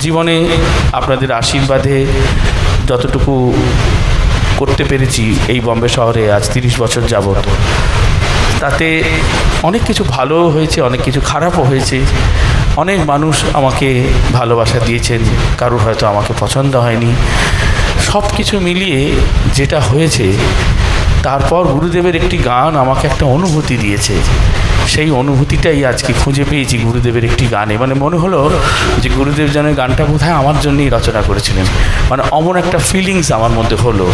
জীবনে আপনাদের আশীর্বাদে যতটুকু করতে পেরেছি এই বম্বে শহরে আজ তিরিশ বছর যাবত তাতে অনেক কিছু ভালো হয়েছে, অনেক কিছু খারাপও হয়েছে। অনেক মানুষ আমাকে ভালোবাসা দিয়েছেন, কারোর হয়তো আমাকে পছন্দ হয়নি। সব কিছু মিলিয়ে যেটা হয়েছে, তারপর গুরুদেবের একটি গান আমাকে একটা অনুভূতি দিয়েছে। সেই অনুভূতিটাই আজকে খুঁজে পেয়েছি গুরুদেবের একটি গানে। মানে মনে হলো যে গুরুদেব যেন গানটা বোধহয় আমার জন্যই রচনা করেছিলেন। মানে অমন একটা ফিলিংস আমার মধ্যে হলো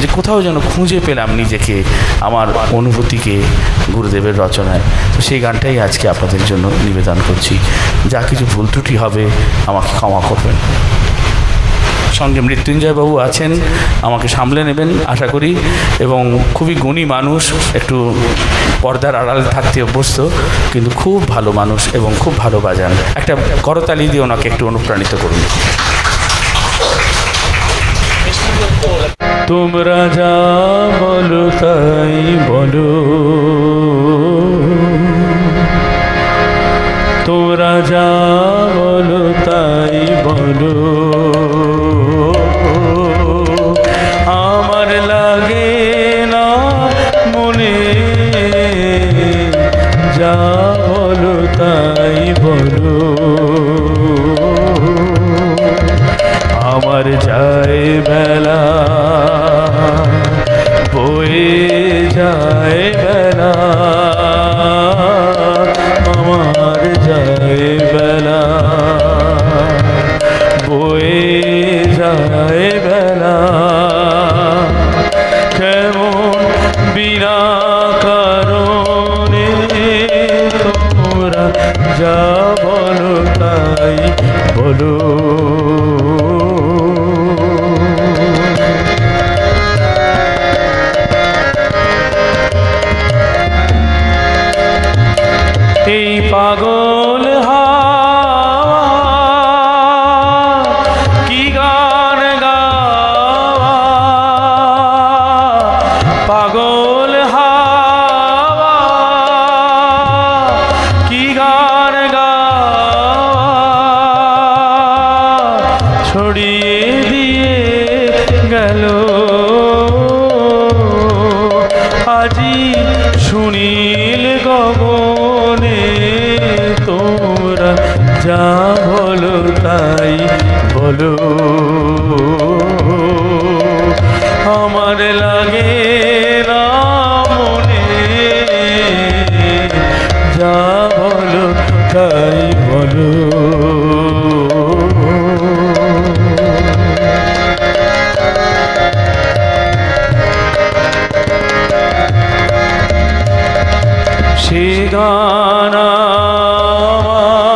যে কোথাও যেন খুঁজে পেলাম নিজেকে, আমার অনুভূতিকে গুরুদেবের রচনায়। তো সেই গানটাই আজকে আপনাদের জন্য নিবেদন করছি। যা কিছু ভুল ত্রুটি হবে, আমাকে ক্ষমা করবেন। সঙ্গে মৃত্যুঞ্জয়বাবু আছেন, আমাকে সামলে নেবেন, আশা করি। এবং খুবই গুণী মানুষ, একটু পর্দার আড়ালে থাকতে অভ্যস্ত, কিন্তু খুব ভালো মানুষ এবং খুব ভালো বাজান। একটা করতালি দিয়ে ওনাকে একটু অনুপ্রাণিত করুন। তোমরা যা বলো তাই বলো। বেলা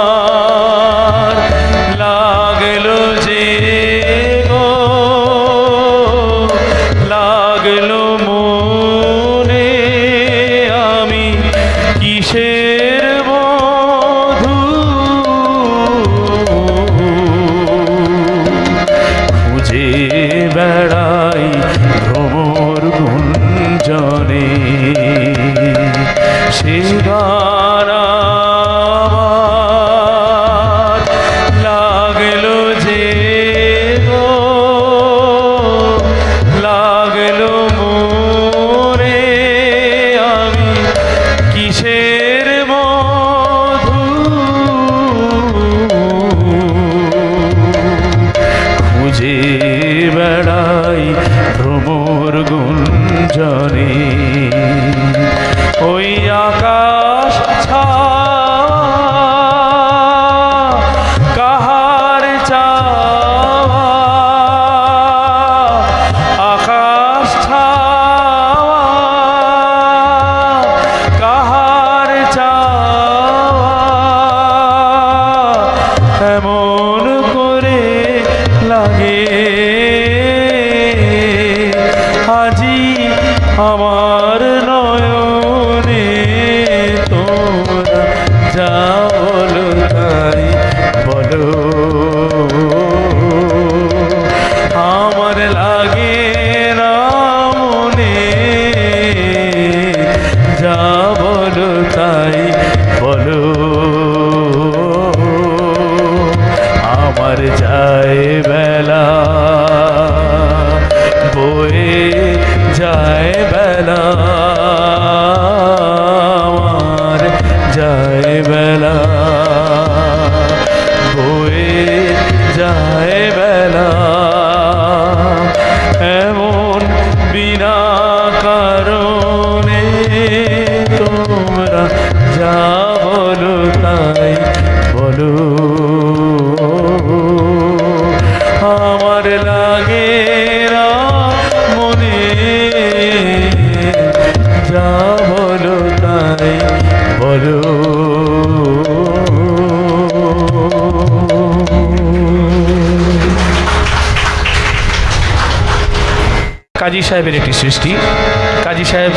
আমার লাগল যে লাগল মনে আমি কিসের বধূ? খুঁজে বেড়াই ভ্রমর গুঞ্জনে। সে লাগল যে লাগল মোরে আমি কিসের মধু? খুঁজে বেড়াই ভ্রমর গুঞ্জনে। ওই সাহেবের একটি সৃষ্টি। কাজী সাহেব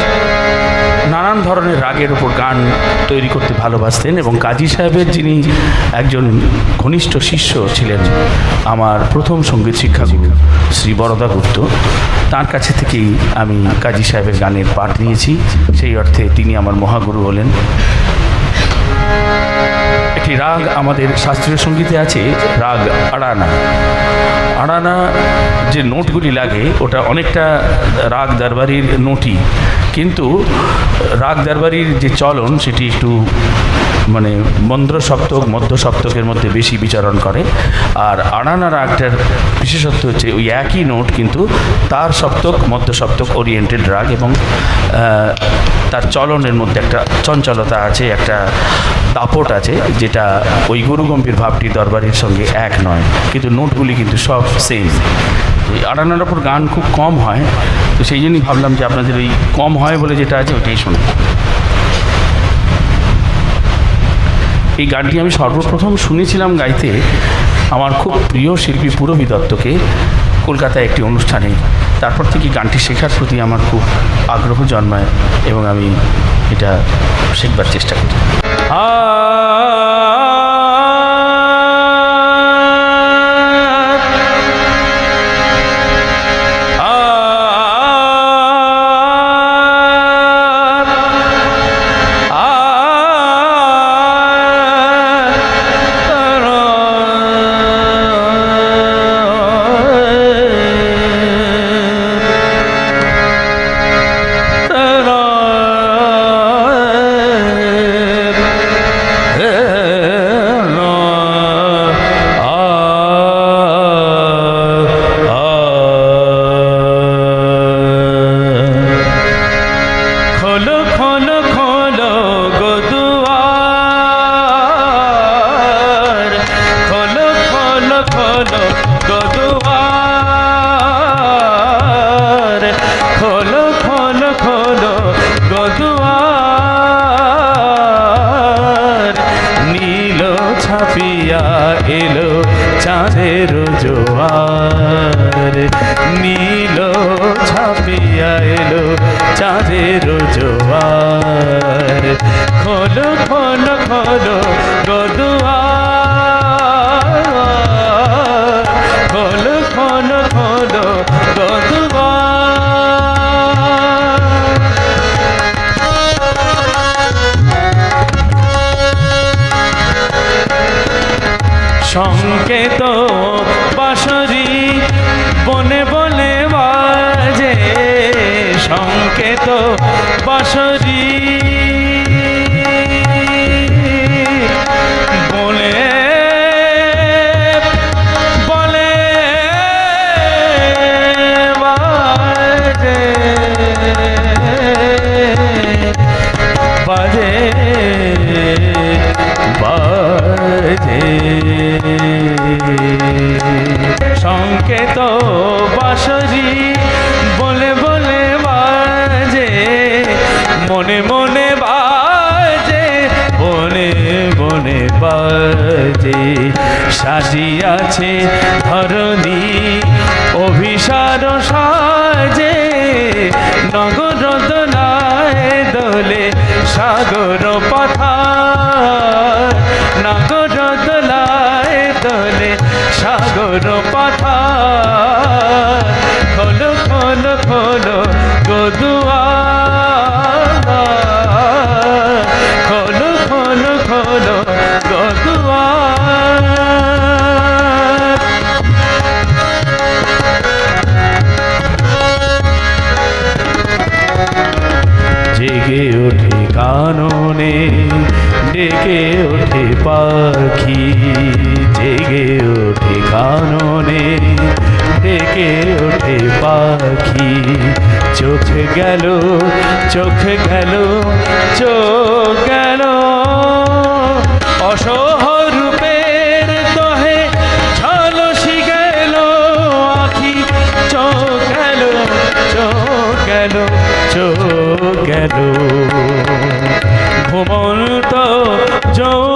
নানান ধরনের রাগের উপর গান তৈরি করতে ভালোবাসতেন এবং কাজী সাহেবের যিনি একজন ঘনিষ্ঠ শিষ্য ছিলেন, আমার প্রথম সংগীত শিক্ষাগুরু শ্রী বরদা গুপ্ত, তার কাছে থেকেই আমি কাজী সাহেবের গানের পাঠ নিয়েছি। সেই অর্থে তিনি আমার মহাগুরু হলেন। একটি রাগ আমাদের শাস্ত্রীয় সঙ্গীতে আছে, রাগ আড়ানা। আড়ানা যে নোটগুলি লাগে, ওটা অনেকটা রাগ দরবারির নোটই। কিন্তু রাগ দরবারির যে চলন, সেটি একটু মানে মন্দ্র সপ্তক, মধ্য সপ্তকের মধ্যে বেশি বিচরণ করে। আর আড়ানা রাগটার বিশেষত্ব হচ্ছে ওই একই নোট, কিন্তু তার সপ্তক, মধ্য সপ্তক, ওরিয়েন্টেড রাগ এবং তার চলনের মধ্যে একটা চঞ্চলতা আছে, একটা দাপট আছে, যেটা ওই গুরুগম্ভীর ভাবটি দরবারের সঙ্গে এক নয়। কিন্তু নোটগুলি কিন্তু সব সেম আড়ানার ওপর গান খুব কম হয়, তো সেই জন্যই ভাবলাম যে আপনাদের ওই কম হয় বলে যেটা আছে ওইটাই শোনো। এই গানটি আমি সর্বপ্রথম শুনেছিলাম গাইতে আমার খুব প্রিয় শিল্পী পূরবী দত্তকে কলকাতায় একটি অনুষ্ঠানে। তারপর থেকে গানটি শেখার প্রতি আমার খুব আগ্রহ জন্মায় এবং আমি এটা শেখবার চেষ্টা করি। এলো চাঁদের জোয়ার নীল ছাপিয়া এলো চাঁদের জোয়ার। খোলো খোলো খোলো গদুয়ার 함께 ওঠে পাখি। চোখ গেল চোখ গেল চোখ গেল। অসহরূপের দহে ঝলসি গেল আখি। চোখ গেল চোখ গেল চোখ গেল। ঘুমন্ত যৌবন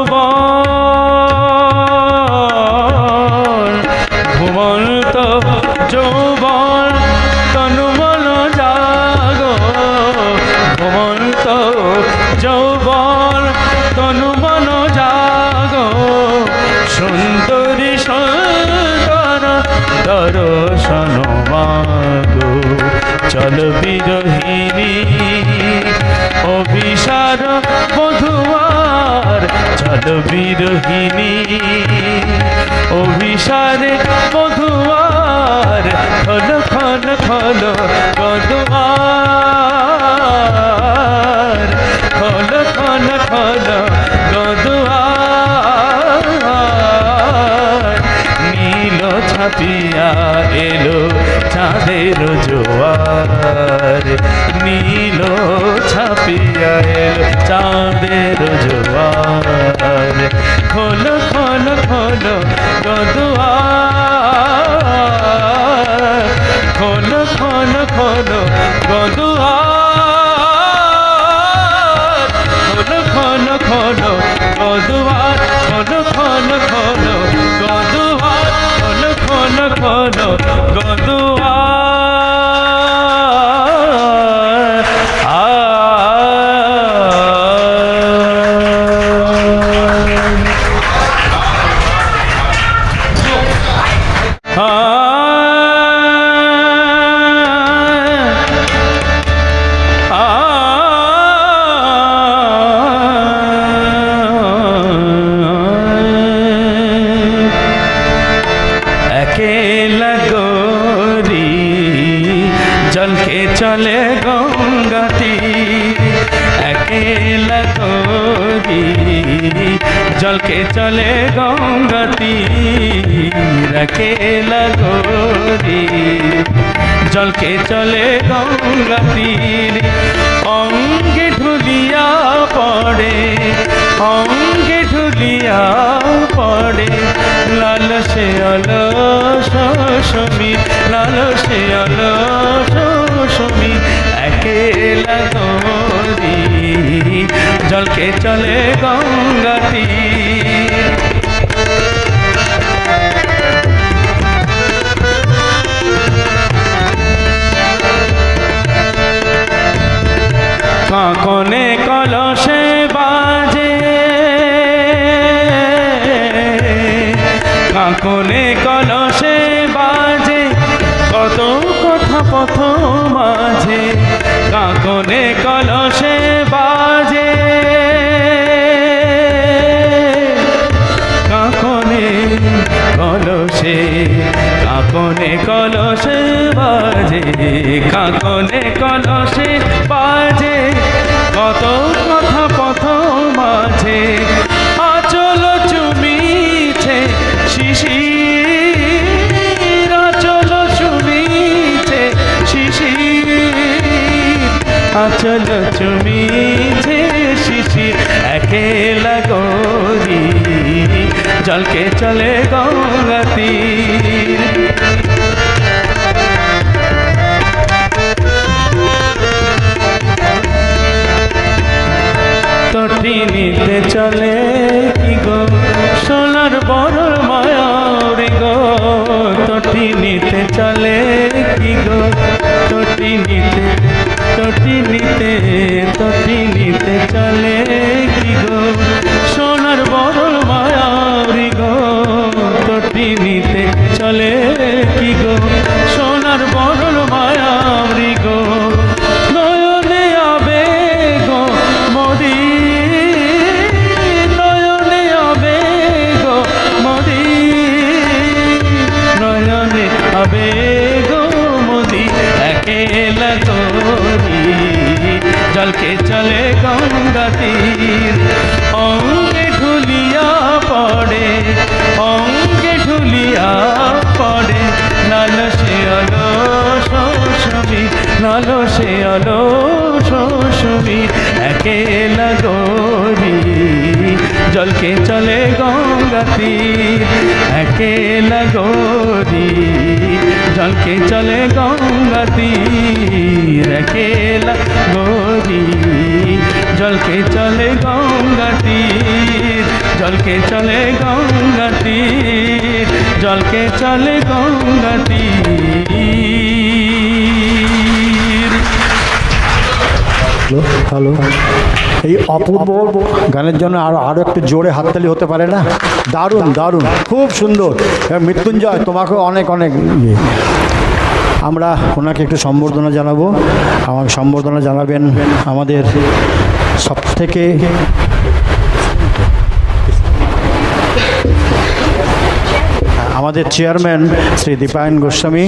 গদুয়ার, খল খল খল, গদুয়ার। নীল এলো চাঁদের জোয়ার। নীল ছাপিয়া এলো চাঁদের জোয়ার। খোল খোল খোল, গদুয়ার। খোল খোল খোল গদুয়ার জলকে চলে গঙ্গাতি একেলা গরি জলকে চলে গঙ্গাতির অঙ্গে ঢুলিয়া পড়ে, অঙ্গে ঢুলিয়া পড়ে। লাল সে অলস সমীর লাল সে অলস সমীর একেলা গরি জলকে চলে গঙ্গাতি কাকনে কলসে বাজে। কাকনে কলসে বাজে। কত কথা পথ মাঝে কাকনে কলসে বাজে। কাকনে কলসে কাকনে কলসে বাজে। কাকনে কলসে কত কথা পথ মাঝে, আচল চুমিছে শিশির, আচল চুমিছে শিশির, আচল চুমিছে শিশির একেলা গরি জলকে চলে গঙ্গাতীর। নিতে চলে কি গো? সোনার বড় মায়ারি গো তটি জলকে চলে গঙ্গা তীর একেলা গৌরী জলকে চলে গঙ্গা তীর একেলা গৌরী জলকে চলে গঙ্গা তীর জলকে চলে গঙ্গা তীর জলকে চলে গঙ্গা তীর হ্যালো। এই অপূর্ব গানের জন্য আরও আরও একটু জোরে হাততালি হতে পারে না? দারুণ দারুণ, খুব সুন্দর। মৃত্যুঞ্জয়, তোমাকেও অনেক অনেক ইয়ে। আমরা ওনাকে একটু সম্বর্ধনা জানাব। আমাকে সম্বর্ধনা জানাবেন আমাদের সব থেকে আমাদের চেয়ারম্যান শ্রী দীপায়ন গোস্বামী।